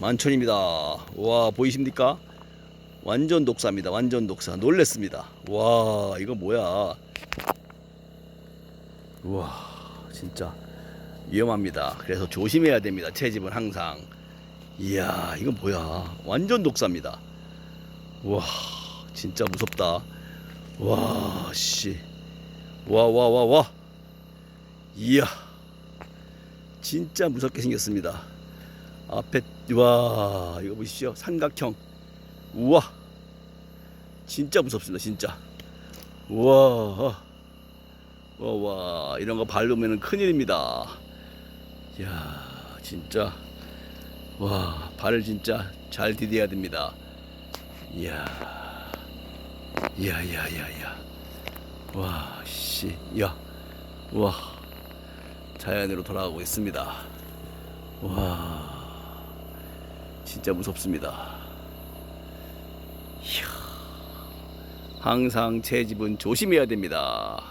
만천입니다. 와 보이십니까? 완전 독사입니다. 완전 독사. 놀랬습니다. 와 이거 뭐야? 와 진짜 위험합니다. 그래서 조심해야 됩니다. 채집은 항상. 이야 이거 뭐야? 완전 독사입니다. 와 진짜 무섭다. 와 씨. 와 와 와 와. 이야 진짜 무섭게 생겼습니다. 앞에 와 이거 보십시오. 삼각형. 우와. 진짜 무섭습니다 진짜. 우와. 와와. 이런 거 밟으면 큰일입니다. 이야 진짜. 와 발을 진짜 잘 디뎌야 됩니다. 이야. 이야 와씨야와. 자연으로 돌아가고 있습니다. 와 진짜 무섭습니다. 이야, 항상 채집은 조심해야 됩니다.